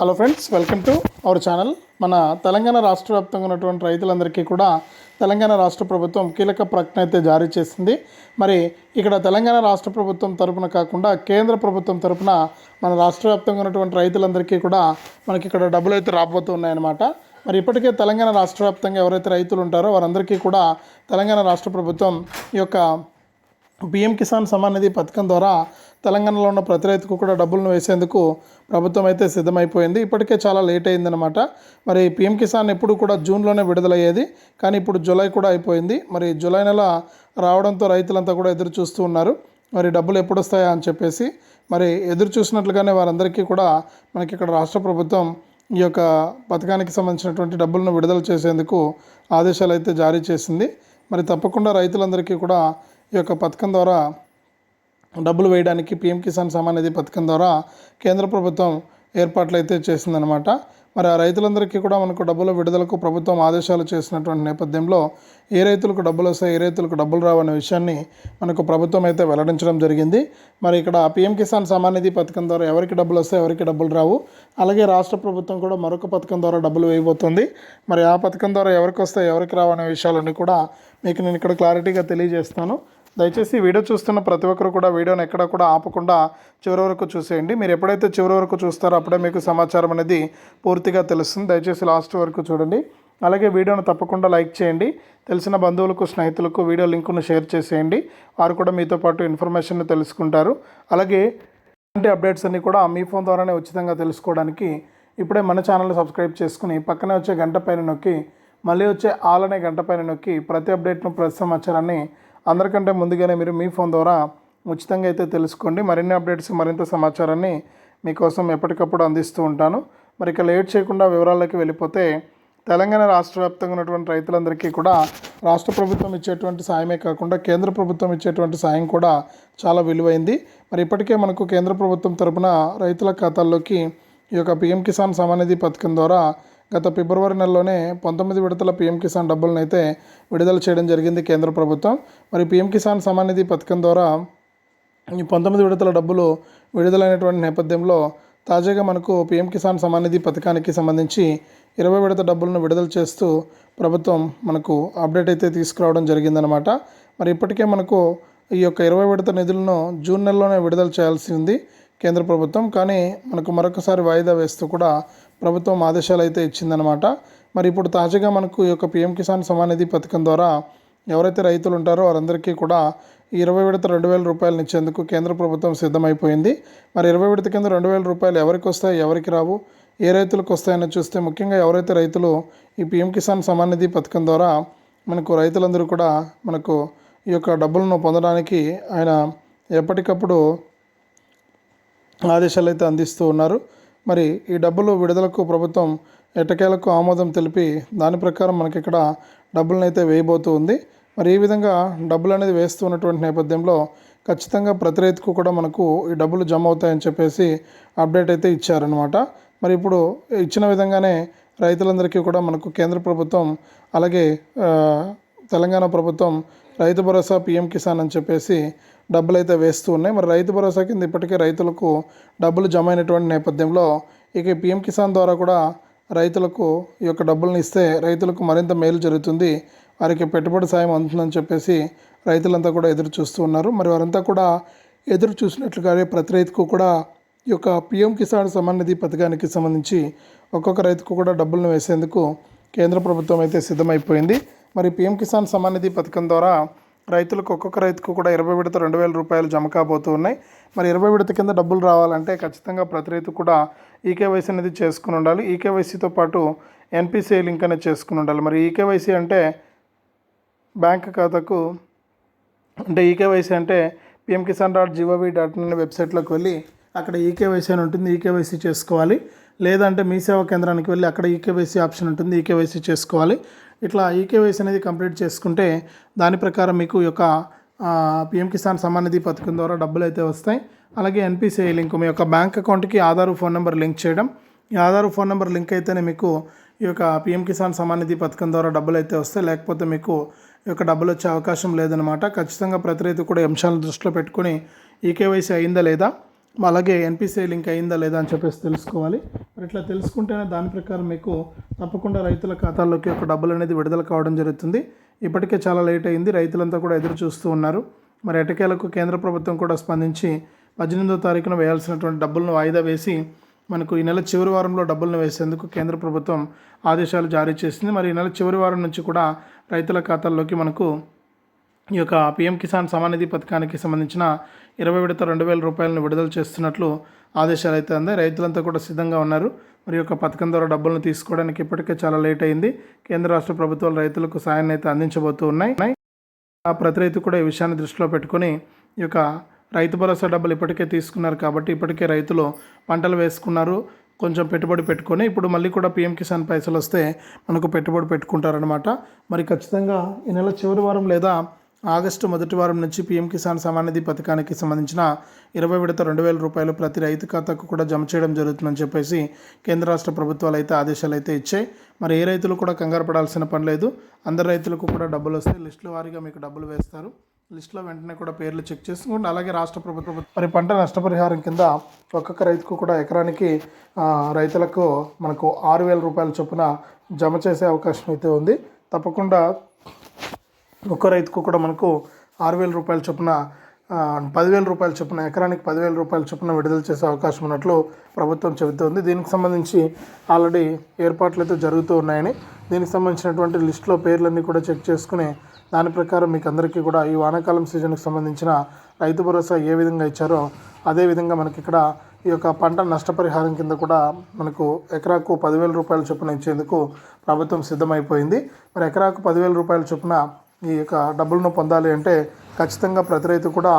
Hello friends welcome to our channel మన తెలంగాణ రాష్ట్ర వ్యాప్తంగా ఉన్నటువంటి రైతులందరికీ కూడా తెలంగాణ రాష్ట్ర ప్రభుత్వం కీలక ప్రకటన అయితే జారీ చేసింది. మరి ఇక్కడ తెలంగాణ రాష్ట్ర ప్రభుత్వం తరపున కాకుండా కేంద్ర ప్రభుత్వం తరపున మన రాష్ట్ర వ్యాప్తంగా ఉన్నటువంటి రైతులందరికీ కూడా మనకి ఇక్కడ డబ్బులు అయితే రాబోతున్నాయన్నమాట. మరి ఇప్పటికే తెలంగాణ రాష్ట్ర వ్యాప్తంగా ఎవరైతే రైతులు ఉంటారో వారందరికీ కూడా తెలంగాణ రాష్ట్ర ప్రభుత్వం ఈ యొక్క పిఎం కిసాన్ సమాన్ నిధి పథకం ద్వారా తెలంగాణలో ఉన్న ప్రతి రైతుకు కూడా డబ్బులను వేసేందుకు ప్రభుత్వం అయితే సిద్ధమైపోయింది. ఇప్పటికే చాలా లేట్ అయిందనమాట మరి పిఎం కిసాన్ ఎప్పుడు కూడా జూన్లోనే విడుదలయ్యేది కానీ ఇప్పుడు జూలై కూడా అయిపోయింది. మరి జూలై నెల రావడంతో రైతులంతా కూడా ఎదురు చూస్తూ ఉన్నారు. మరి డబ్బులు ఎప్పుడు వస్తాయా అని చెప్పేసి మరి ఎదురు చూసినట్లుగానే వారందరికీ కూడా మనకి ఇక్కడ రాష్ట్ర ప్రభుత్వం ఈ యొక్క పథకానికి సంబంధించినటువంటి డబ్బులను విడుదల చేసేందుకు ఆదేశాలు అయితే జారీ చేసింది. మరి తప్పకుండా రైతులందరికీ కూడా ఈ యొక్క పథకం ద్వారా డబ్బులు వేయడానికి పిఎం కిసాన్ సమ్మాన్ నిధి పథకం ద్వారా కేంద్ర ప్రభుత్వం ఏర్పాట్లు అయితే చేసిందనమాట మరి ఆ రైతులందరికీ కూడా మనకు డబ్బుల విడుదలకు ప్రభుత్వం ఆదేశాలు చేసినటువంటి నేపథ్యంలో ఏ రైతులకు డబ్బులు వస్తాయి ఏ రైతులకు డబ్బులు రావనే విషయాన్ని మనకు ప్రభుత్వం అయితే వెల్లడించడం జరిగింది. మరి ఇక్కడ పిఎం కిసాన్ సమానిధి నిధి పథకం ద్వారా ఎవరికి డబ్బులు వస్తాయి ఎవరికి డబ్బులు రావు అలాగే రాష్ట్ర ప్రభుత్వం కూడా మరొక పథకం ద్వారా డబ్బులు వేయబోతుంది. మరి ఆ పథకం ద్వారా ఎవరికి వస్తాయి ఎవరికి రావనే విషయాలన్నీ కూడా మీకు నేను ఇక్కడ క్లారిటీగా తెలియజేస్తాను. దయచేసి వీడియో చూస్తున్న ప్రతి ఒక్కరు కూడా వీడియోని ఎక్కడ కూడా ఆపకుండా చివరి వరకు చూసేయండి. మీరు ఎప్పుడైతే చివరి వరకు చూస్తారో అప్పుడే మీకు సమాచారం అనేది పూర్తిగా తెలుస్తుంది. దయచేసి లాస్ట్ వరకు చూడండి. అలాగే వీడియోను తప్పకుండా లైక్ చేయండి. తెలిసిన బంధువులకు స్నేహితులకు వీడియో లింకును షేర్ చేసేయండి. వారు కూడా మీతో పాటు ఇన్ఫర్మేషన్ తెలుసుకుంటారు. అలాగే ఇలాంటి అప్డేట్స్ అన్నీ కూడా మీ ఫోన్ ద్వారానే ఉచితంగా తెలుసుకోవడానికి ఇప్పుడే మన ఛానల్ సబ్స్క్రైబ్ చేసుకుని పక్కనే వచ్చే గంట పైన నొక్కి మళ్ళీ వచ్చే ఆల్ అనే గంట పైన నొక్కి ప్రతి అప్డేట్ను ప్రతి సమాచారాన్ని అందరికంటే ముందుగానే మీరు మీ ఫోన్ ద్వారా ఉచితంగా అయితే తెలుసుకోండి. మరిన్ని అప్డేట్స్ మరింత సమాచారాన్ని మీకోసం ఎప్పటికప్పుడు అందిస్తూ ఉంటాను. మరి ఇక లేట్ చేయకుండా వివరాల్లోకి వెళ్ళిపోతే తెలంగాణ రాష్ట్ర వ్యాప్తంగా ఉన్నటువంటి రైతులందరికీ కూడా రాష్ట్ర ప్రభుత్వం ఇచ్చేటువంటి సాయమే కాకుండా కేంద్ర ప్రభుత్వం ఇచ్చేటువంటి సాయం కూడా చాలా విలువైంది. మరి ఇప్పటికే మనకు కేంద్ర ప్రభుత్వం తరపున రైతుల ఖాతాల్లోకి ఈ యొక్క పిఎం కిసాన్ సమానిధి పథకం ద్వారా గత ఫిబ్రవరి నెలలోనే పంతొమ్మిది విడతల పీఎం కిసాన్ డబ్బులను అయితే విడుదల చేయడం జరిగింది కేంద్ర ప్రభుత్వం. మరి పీఎం కిసాన్ సమానిధి పథకం ద్వారా ఈ పంతొమ్మిది విడతల డబ్బులు విడుదలైనటువంటి నేపథ్యంలో తాజాగా మనకు పీఎం కిసాన్ సమానిధి పథకానికి సంబంధించి ఇరవై విడత డబ్బులను విడుదల చేస్తూ ప్రభుత్వం మనకు అప్డేట్ అయితే తీసుకురావడం జరిగిందనమాట మరి ఇప్పటికే మనకు ఈ యొక్క ఇరవై విడత నిధులను జూన్ నెలలోనే విడుదల చేయాల్సి ఉంది కేంద్ర ప్రభుత్వం. కానీ మనకు మరొకసారి వాయిదా వేస్తూ కూడా ప్రభుత్వం ఆదేశాలు అయితే ఇచ్చిందనమాట మరి ఇప్పుడు తాజాగా మనకు ఈ యొక్క పిఎం కిసాన్ సమానిధి పథకం ద్వారా ఎవరైతే రైతులు ఉంటారో వారందరికీ కూడా ఇరవై విడత రెండు వేల రూపాయలు ఇచ్చేందుకు కేంద్ర ప్రభుత్వం సిద్ధమైపోయింది. మరి ఇరవై విడత కింద రెండు వేల రూపాయలు ఎవరికి వస్తాయి ఎవరికి రావు ఏ రైతులకు వస్తాయని చూస్తే ముఖ్యంగా ఎవరైతే రైతులు ఈ పిఎం కిసాన్ సమానిధి పథకం ద్వారా మనకు రైతులందరూ కూడా మనకు ఈ యొక్క డబ్బులను పొందడానికి ఆయన ఎప్పటికప్పుడు ఆదేశాలు అయితే అందిస్తూ ఉన్నారు. మరి ఈ డబ్బులు విడుదలకు ప్రభుత్వం ఎట్టకేలకు ఆమోదం తెలిపి దాని ప్రకారం మనకి ఇక్కడ డబ్బులను అయితే వేయబోతూ ఉంది. మరి ఈ విధంగా డబ్బులు అనేది వేస్తున్నటువంటి నేపథ్యంలో ఖచ్చితంగా ప్రతి రైతుకు కూడా మనకు ఈ డబ్బులు జమ అవుతాయని చెప్పేసి అప్డేట్ అయితే ఇచ్చారనమాట మరి ఇప్పుడు ఇచ్చిన విధంగానే రైతులందరికీ కూడా మనకు కేంద్ర ప్రభుత్వం అలాగే తెలంగాణ ప్రభుత్వం రైతు భరోసా పిఎం కిసాన్ అని చెప్పేసి డబ్బులు అయితే వేస్తూ ఉన్నాయి. మరి రైతు భరోసా కింద ఇప్పటికే రైతులకు డబ్బులు జమ అయినటువంటి నేపథ్యంలో ఇక పీఎం పిఎం కిసాన్ ద్వారా కూడా రైతులకు ఈ యొక్క డబ్బులను ఇస్తే రైతులకు మరింత మేలు జరుగుతుంది. వారికి పెట్టుబడి సాయం అందుతుందని చెప్పేసి రైతులంతా కూడా ఎదురు చూస్తూ ఉన్నారు. మరి వారంతా కూడా ఎదురు చూసినట్లుగానే ప్రతి రైతుకు కూడా ఈ యొక్క పిఎం కిసాన్ సమాన్ నిధి పథకానికి సంబంధించి ఒక్కొక్క రైతుకు కూడా డబ్బులను వేసేందుకు కేంద్ర ప్రభుత్వం అయితే సిద్ధమైపోయింది. మరి పీఎం కిసాన్ సమ్మాన్ నిధి పథకం ద్వారా రైతులకు ఒక్కొక్క రైతుకు కూడా ఇరవై విడత రెండు వేల రూపాయలు జమ కాబోతూ ఉన్నాయి. మరి ఇరవై విడత కింద డబ్బులు రావాలంటే ఖచ్చితంగా ప్రతి రైతు కూడా ఈకేవైసీ అనేది చేసుకుని ఉండాలి. ఈకేవైసీతో పాటు ఎన్పిసిఐ లింక్ అనేది చేసుకుని ఉండాలి. మరి ఈకేవైసీ అంటే బ్యాంక్ ఖాతాకు అంటే ఈకేవైసీ అంటే PM Kisan dot G O V dot in అనే వెబ్సైట్లోకి వెళ్ళి అక్కడ ఈకేవైసీ అని ఉంటుంది. ఈకేవైసీ చేసుకోవాలి. లేదంటే మీ సేవా కేంద్రానికి వెళ్ళి అక్కడ ఈకేవైసీ ఆప్షన్ ఉంటుంది ఈకేవైసీ చేసుకోవాలి. ఇట్లా ఈకేవైసీ అనేది కంప్లీట్ చేసుకుంటే దాని ప్రకారం మీకు యొక్క పిఎం కిసాన్ సమానిధి పథకం ద్వారా డబ్బులు అయితే వస్తాయి. అలాగే ఎన్పిసిఐ లింక్ మీ యొక్క బ్యాంక్ అకౌంట్కి ఆధార్ ఫోన్ నెంబర్ లింక్ చేయడం. ఈ ఆధార్ ఫోన్ నెంబర్ లింక్ అయితేనే మీకు ఈ యొక్క పిఎం కిసాన్ సమానిధి పథకం ద్వారా డబ్బులు అయితే వస్తాయి. లేకపోతే మీకు ఈ యొక్క డబ్బులు వచ్చే అవకాశం లేదనమాట ఖచ్చితంగా ప్రతి రైతు కూడా అంశాలను దృష్టిలో పెట్టుకుని ఈకేవైసీ అయిందా లేదా అలాగే ఎన్పిసిఐ లింక్ అయిందా లేదా అని చెప్పేసి తెలుసుకోవాలి. మరి ఇట్లా తెలుసుకుంటేనే దాని ప్రకారం మీకు తప్పకుండా రైతుల ఖాతాల్లోకి ఒక డబ్బులు అనేది విడుదల కావడం జరుగుతుంది. ఇప్పటికే చాలా లేట్ అయింది. రైతులంతా కూడా ఎదురు చూస్తూ ఉన్నారు. మరి ఎటకేలకు కేంద్ర ప్రభుత్వం కూడా స్పందించి పద్దెనిమిదో తారీఖున వేయాల్సినటువంటి డబ్బులను వాయిదా వేసి మనకు ఈ నెల చివరి వారంలో డబ్బులను వేసేందుకు కేంద్ర ప్రభుత్వం ఆదేశాలు జారీ చేసింది. మరి ఈ నెల చివరి వారం నుంచి కూడా రైతుల ఖాతాల్లోకి మనకు ఈ యొక్క పిఎం కిసాన్ సమానిధి పథకానికి సంబంధించిన ఇరవై విడత రెండు వేల రూపాయలను విడుదల చేస్తున్నట్లు ఆదేశాలు అయితే అందాయి. రైతులంతా కూడా సిద్ధంగా ఉన్నారు. మరి యొక్క పథకం ద్వారా డబ్బులను తీసుకోవడానికి ఇప్పటికే చాలా లేట్ అయింది. కేంద్ర రాష్ట్ర ప్రభుత్వాలు రైతులకు సాయాన్ని అయితే అందించబోతూ ఉన్నాయి. ఆ ప్రతి రైతు కూడా ఈ విషయాన్ని దృష్టిలో పెట్టుకొని ఈ యొక్క రైతు భరోసా డబ్బులు ఇప్పటికే తీసుకున్నారు కాబట్టి ఇప్పటికే రైతులు పంటలు వేసుకున్నారు. కొంచెం పెట్టుబడి పెట్టుకొని ఇప్పుడు మళ్ళీ కూడా పిఎం కిసాన్ పైసలు వస్తే మనకు పెట్టుబడి పెట్టుకుంటారనమాట మరి ఖచ్చితంగా ఈ నెల చివరి వారం లేదా ఆగస్టు మొదటి వారం నుంచి పీఎం కిసాన్ సమానిధి పథకానికి సంబంధించిన ఇరవై విడత రెండు వేల రూపాయలు ప్రతి రైతు ఖాతాకు కూడా జమ చేయడం జరుగుతుందని చెప్పేసి కేంద్ర రాష్ట్ర ప్రభుత్వాలు అయితే ఆదేశాలు అయితే ఇచ్చాయి. మరి ఏ రైతులు కూడా కంగారు పడాల్సిన పని లేదు. అందరు రైతులకు కూడా డబ్బులు వస్తే లిస్టుల వారీగా మీకు డబ్బులు వేస్తారు. లిస్టులో వెంటనే కూడా పేర్లు చెక్ చేసుకోండి. అలాగే రాష్ట్ర ప్రభుత్వం మరి పంట నష్టపరిహారం కింద ఒక్కొక్క రైతుకు కూడా ఎకరానికి రైతులకు మనకు ఆరు వేల రూపాయల చొప్పున జమ చేసే అవకాశం అయితే ఉంది. తప్పకుండా ఒక్క రైతుకు కూడా మనకు ఆరు వేల రూపాయల చొప్పున పదివేల రూపాయల చొప్పున ఎకరానికి పదివేల రూపాయల చొప్పున విడుదల చేసే అవకాశం ఉన్నట్లు ప్రభుత్వం చెబుతోంది. దీనికి సంబంధించి ఆల్రెడీ ఏర్పాట్లు అయితే జరుగుతూ ఉన్నాయని దీనికి సంబంధించినటువంటి లిస్టులో పేర్లన్నీ కూడా చెక్ చేసుకుని దాని ప్రకారం మీకు అందరికీ కూడా ఈ వానాకాలం సీజన్కి సంబంధించిన రైతు భరోసా ఏ విధంగా ఇచ్చారో అదేవిధంగా మనకి ఇక్కడ ఈ యొక్క పంట నష్టపరిహారం కింద కూడా మనకు ఎకరాకు పదివేల రూపాయల చొప్పున ఇచ్చేందుకు ప్రభుత్వం సిద్ధమైపోయింది. మరి ఎకరాకు పదివేల రూపాయల చొప్పున ఈ యొక్క డబ్బులను పొందాలి అంటే ఖచ్చితంగా ప్రతి రైతు కూడా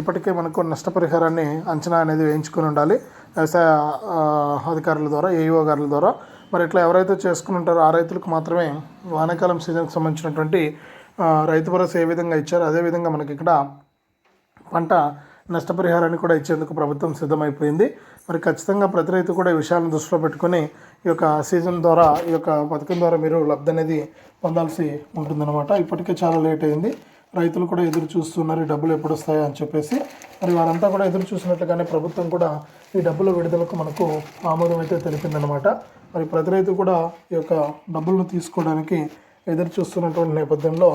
ఇప్పటికే మనకు నష్టపరిహారాన్ని అంచనా అనేది వేయించుకొని ఉండాలి. వ్యవసాయ అధికారుల ద్వారా ఏఈఓ గారుల ద్వారా. మరి ఇట్లా ఎవరైతే చేసుకుని ఉంటారో ఆ రైతులకు మాత్రమే వానాకాలం సీజన్కి సంబంధించినటువంటి రైతు భరోసా ఏ విధంగా ఇచ్చారో అదేవిధంగా మనకి ఇక్కడ పంట నష్టపరిహారాన్ని కూడా ఇచ్చేందుకు ప్రభుత్వం సిద్ధమైపోయింది. మరి ఖచ్చితంగా ప్రతి రైతు కూడా ఈ విషయాలను దృష్టిలో పెట్టుకొని ఈ యొక్క సీజన్ ద్వారా ఈ యొక్క పథకం ద్వారా మీరు లబ్ధి అనేది పొందాల్సి ఉంటుందన్నమాట. ఇప్పటికే చాలా లేట్ అయింది. రైతులు కూడా ఎదురు చూస్తున్నారు ఈ డబ్బులు ఎప్పుడు వస్తాయో అని చెప్పేసి. మరి వారంతా కూడా ఎదురు చూసినట్లుగానే ప్రభుత్వం కూడా ఈ డబ్బుల విడుదలకు మనకు ఆమోదం అయితే తెలిపిందనమాట మరి ప్రతి రైతు కూడా ఈ యొక్క డబ్బులను తీసుకోవడానికి ఎదురు చూస్తున్నటువంటి నేపథ్యంలో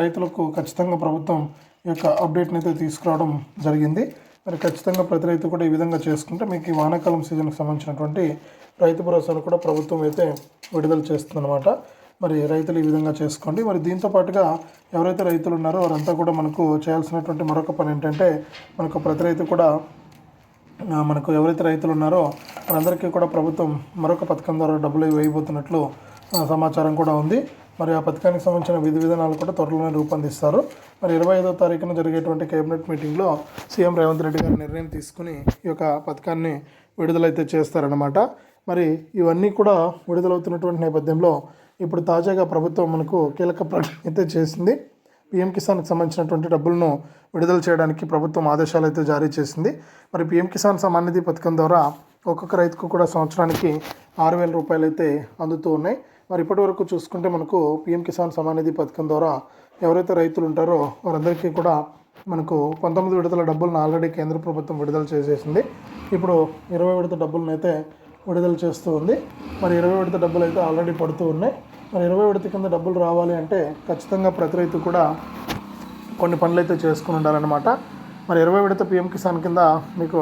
రైతులకు ఖచ్చితంగా ప్రభుత్వం యొక్క అప్డేట్ని అయితే తీసుకురావడం జరిగింది. మరి ఖచ్చితంగా ప్రతి రైతు కూడా ఈ విధంగా చేసుకుంటే మీకు ఈ వానాకాలం సీజన్కి సంబంధించినటువంటి రైతు భరోసాను కూడా ప్రభుత్వం అయితే విడుదల చేస్తుందన్నమాట. మరి రైతులు ఈ విధంగా చేసుకోండి. మరి దీంతో పాటుగా ఎవరైతే రైతులు ఉన్నారో వారంతా కూడా మనకు చేయాల్సినటువంటి మరొక పని ఏంటంటే మనకు ప్రతి రైతు కూడా మనకు ఎవరైతే రైతులు ఉన్నారో వారందరికీ కూడా ప్రభుత్వం మరొక పథకం ద్వారా డబ్బులు వేయబోతున్నట్లు సమాచారం కూడా ఉంది. మరి ఆ పథకానికి సంబంధించిన విధి విధానాలు కూడా త్వరలోనే రూపొందిస్తారు. మరి ఇరవై ఐదో తారీఖున జరిగేటువంటి కేబినెట్ మీటింగ్లో సీఎం రేవంత్ రెడ్డి గారు నిర్ణయం తీసుకుని ఈ యొక్క పథకాన్ని విడుదలైతే చేస్తారన్నమాట. మరి ఇవన్నీ కూడా విడుదలవుతున్నటువంటి నేపథ్యంలో ఇప్పుడు తాజాగా ప్రభుత్వం మనకు కీలక ప్రకటన అయితే చేసింది. పీఎం కిసాన్కి సంబంధించినటువంటి డబ్బులను విడుదల చేయడానికి ప్రభుత్వం ఆదేశాలు అయితే జారీ చేసింది. మరి పీఎం కిసాన్ సమ్మాన్ నిధి పథకం ద్వారా ఒక్కొక్క రైతుకు కూడా సంవత్సరానికి ఆరు వేల రూపాయలు అయితే అందుతూ ఉన్నాయి. మరి ఇప్పటి వరకు చూసుకుంటే మనకు పీఎం కిసాన్ సమానిధి పథకం ద్వారా ఎవరైతే రైతులు ఉంటారో వారందరికీ కూడా మనకు పంతొమ్మిది విడతల డబ్బులను ఆల్రెడీ కేంద్ర ప్రభుత్వం విడుదల చేసేసింది. ఇప్పుడు ఇరవై విడత డబ్బులను అయితే విడుదల చేస్తూ ఉంది. మరి ఇరవై విడత డబ్బులు అయితే ఆల్రెడీ పడుతూ ఉన్నాయి. మరి ఇరవై విడత కింద డబ్బులు రావాలి అంటే ఖచ్చితంగా ప్రతి రైతు కూడా కొన్ని పనులు అయితే చేసుకుని ఉండాలన్నమాట. మరి ఇరవై విడత పిఎం కిసాన్ కింద మీకు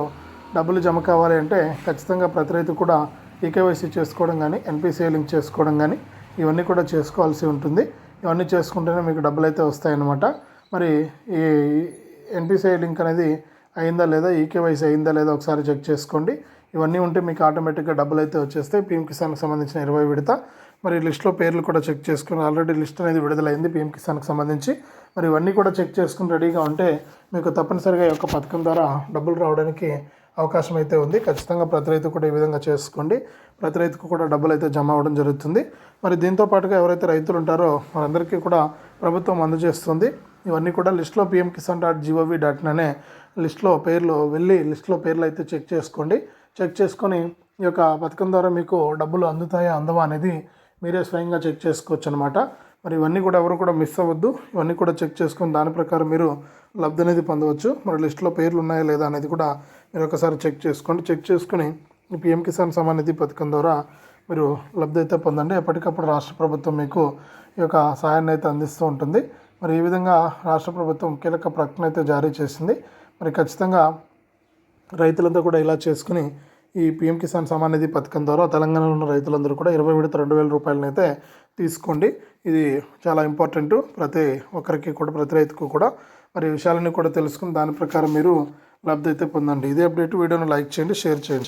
డబ్బులు జమ కావాలి అంటే ఖచ్చితంగా ప్రతి రైతు కూడా ఈకేవైసీ చేసుకోవడం కానీ ఎన్పిసిఐ లింక్ చేసుకోవడం కానీ ఇవన్నీ కూడా చేసుకోవాల్సి ఉంటుంది. ఇవన్నీ చేసుకుంటేనే మీకు డబ్బులు అయితే వస్తాయన్నమాట. మరి ఈ ఎన్పిసిఐ లింక్ అనేది అయిందా లేదా ఈకేవైసీ అయిందా లేదా ఒకసారి చెక్ చేసుకోండి. ఇవన్నీ ఉంటే మీకు ఆటోమేటిక్గా డబ్బులు అయితే వచ్చేస్తాయి. పీఎం కిసాన్కి సంబంధించిన ఇరవై విడత. మరి లిస్ట్లో పేర్లు కూడా చెక్ చేసుకుని ఆల్రెడీ లిస్ట్ అనేది విడుదలైంది పీఎం కిసాన్కి సంబంధించి. మరి ఇవన్నీ కూడా చెక్ చేసుకుని రెడీగా ఉంటే మీకు తప్పనిసరిగా ఈ యొక్క పథకం ద్వారా డబ్బులు రావడానికి అవకాశం అయితే ఉంది. ఖచ్చితంగా ప్రతి రైతు కూడా ఈ విధంగా చేసుకోండి. ప్రతి రైతుకు కూడా డబ్బులు అయితే జమ అవ్వడం జరుగుతుంది. మరి దీంతో పాటుగా ఎవరైతే రైతులు ఉంటారో వారందరికీ కూడా ప్రభుత్వం అందజేస్తుంది. ఇవన్నీ కూడా లిస్ట్లో PM Kisan dot G O V dot అనే లిస్ట్లో పేర్లు వెళ్ళి లిస్ట్లో పేర్లు అయితే చెక్ చేసుకోండి. చెక్ చేసుకొని ఈ యొక్క పథకం ద్వారా మీకు డబ్బులు అందుతాయా అందవా అనేది మీరే స్వయంగా చెక్ చేసుకోవచ్చు అనమాట మరి ఇవన్నీ కూడా ఎవరు కూడా మిస్ అవ్వద్దు. ఇవన్నీ కూడా చెక్ చేసుకొని దాని ప్రకారం మీరు లబ్ధి అనేది పొందవచ్చు. మరి లిస్టులో పేర్లు ఉన్నాయా లేదా అనేది కూడా మీరు ఒకసారి చెక్ చేసుకోండి. చెక్ చేసుకుని ఈ పిఎం కిసాన్ సమాన్ నిధి పథకం ద్వారా మీరు లబ్ధి అయితే పొందండి. ఎప్పటికప్పుడు రాష్ట్ర ప్రభుత్వం మీకు ఈ యొక్క సహాయాన్ని అయితే అందిస్తూ ఉంటుంది. మరి ఈ విధంగా రాష్ట్ర ప్రభుత్వం కీలక ప్రకటన అయితే జారీ చేసింది. మరి ఖచ్చితంగా రైతులంతా కూడా ఇలా చేసుకుని ఈ పిఎం కిసాన్ సమాన్ నిధి పథకం ద్వారా తెలంగాణలో ఉన్న రైతులందరూ కూడా ఇరవై విడత రెండు వేల రూపాయలనైతే తీసుకోండి. ఇది చాలా ఇంపార్టెంట్ ప్రతి ఒక్కరికి కూడా ప్రతి రైతుకు కూడా. మరి ఈ విషయాలన్నీ కూడా తెలుసుకుని దాని ప్రకారం మీరు లబ్ధి అయితే పొందండి. ఇదే అప్డేట్ వీడియోను లైక్ చేయండి షేర్ చేయండి.